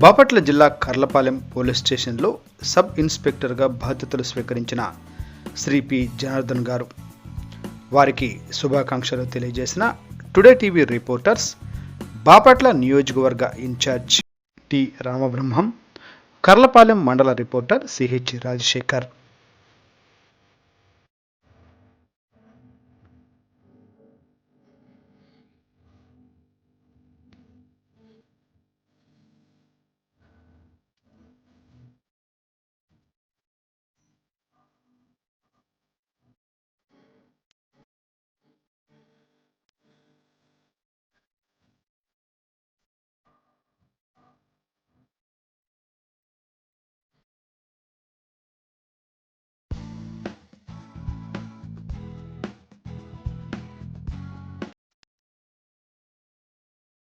బాపట్ల జిల్లా కర్లపాలెం పోలీస్ స్టేషన్లో సబ్ ఇన్స్పెక్టర్గా బాధ్యతలు స్వీకరించిన శ్రీ పి జనార్దన్ గారు. వారికి శుభాకాంక్షలు తెలియజేసిన టుడే టీవీ రిపోర్టర్స్ బాపట్ల నియోజకవర్గ ఇన్ఛార్జ్ టి రామబ్రహ్మం కర్లపాలెం మండల రిపోర్టర్ సిహెచ్ రాజశేఖర్.